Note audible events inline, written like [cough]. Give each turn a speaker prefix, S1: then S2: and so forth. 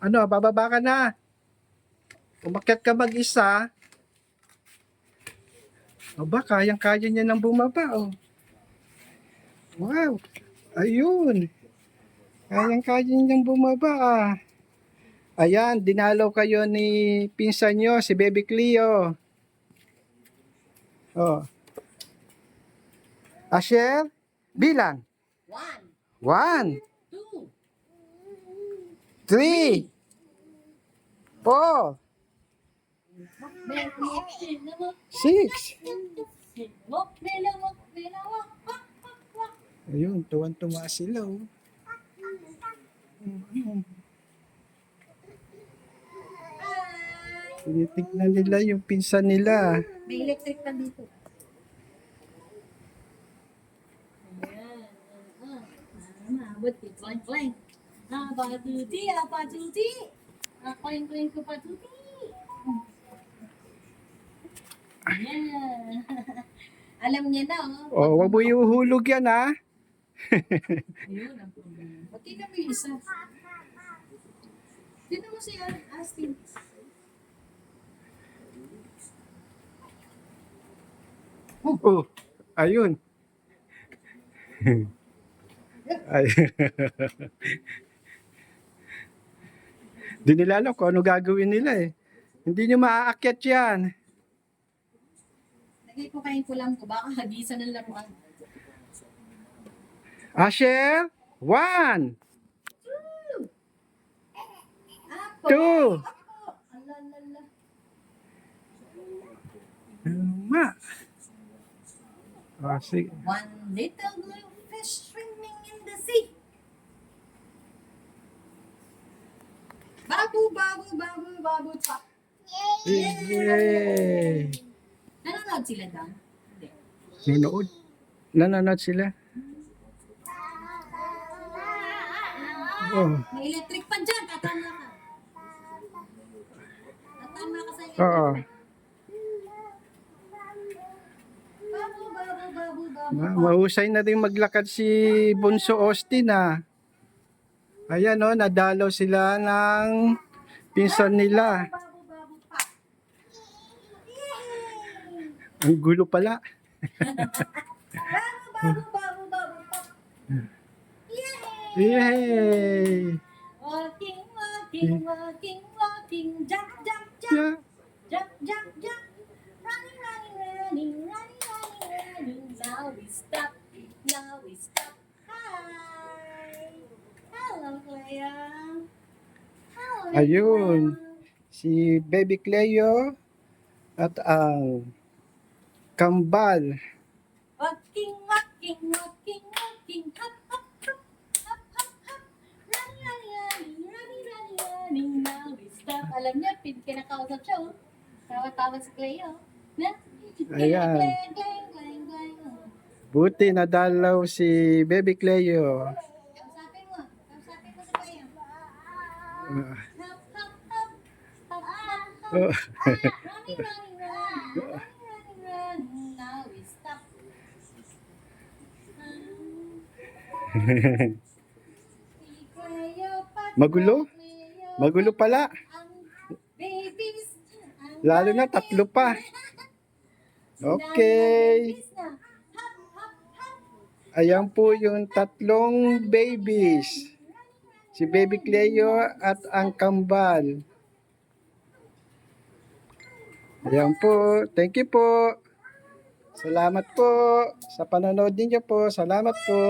S1: Ano, bababa ka na. Umakyat ka mag-isa. Aba, kayang-kaya niya nang bumaba, oh. Wow. Ayun. Kayang-kaya niyang bumaba, ah. Ayan, dinalaw kayo ni pinsan nyo, si Baby Cleo. Oh. Asher, bilang.
S2: One,
S1: One, three, four, six. Ayun, tuwan-tuwa sila, oh. Tinitignan nila yung pinsan nila.
S2: May electric pan dito. Ayan. Ah, ah, buti. Clang, clang. Ah, patuti, ah, patuti. Ah, clang, clang ko patuti. Ayan. [laughs] Alam niya na, oh.
S1: Oh, wag mo iuhulog yan, ha?
S2: Ayun ang problema. Pati na may isa. Dito mo si Astin.
S1: Oh, ayun. Ay. [laughs] Di nila alam kung ano gagawin nila eh. Hindi nyo maaakyat yan.
S2: Lagay ko kayong kulang ko. Baka hagisa ng laruan.
S1: Asher, one, two,
S2: Ako! Alalala.
S1: ma. Ah, sige.
S2: One little blue fish swimming in the sea. Babu, babu, babu, babu, pa.
S1: Yay!
S2: Nanonood sila doon? Hindi.
S1: Nanonood. Nanonood sila. Oh.
S2: May electric pan dyan. Tatama ka. Tatama ka sa electric
S1: Oo.
S2: pan. Babu, babu, babu, babu,
S1: Ma-
S2: babu.
S1: Mahusay na rin maglakad si Bunso Austin ah. Ayan oh, nadalaw sila ng pinsan nila. Ang gulo pala.
S2: Yay! Walking, walking, walking, walking, jump, jump, jump,
S1: Yeah.
S2: jump, jump, jump. Running, running, running, running, running, running. Now we stop, now we stop. Hi! Hello. Hello,
S1: Ayun. Si Baby Cleo at ang kambal.
S2: Walking, walking, walking, walking, hop, hop, hop, hop, hop, hop. Running, running, running, running, running, running. Now we stop. Alam niya, pin kinakausap siya, oh. Tawa-tawa si Cleo. Na?
S1: Ayan.
S2: Clang, clang, clang. oh.
S1: Buti nadalaw si Baby Cleo.
S2: Kausapin mo. Kausapin mo si Cleo.
S1: Ah,
S2: Hop, hop, hop. Hop, hop, hop.
S1: oh.
S2: Running, running, running. Running, running, running. Now we stop. Si Cleo, [laughs] pat-
S1: Magulo? Magulo pala. Lalo na tatlo pa. Okay. Ayan po yung tatlong babies. Si Baby Cleo at ang kambal. Ayan po. Thank you po. Salamat po sa panonood ninyo po. Salamat po.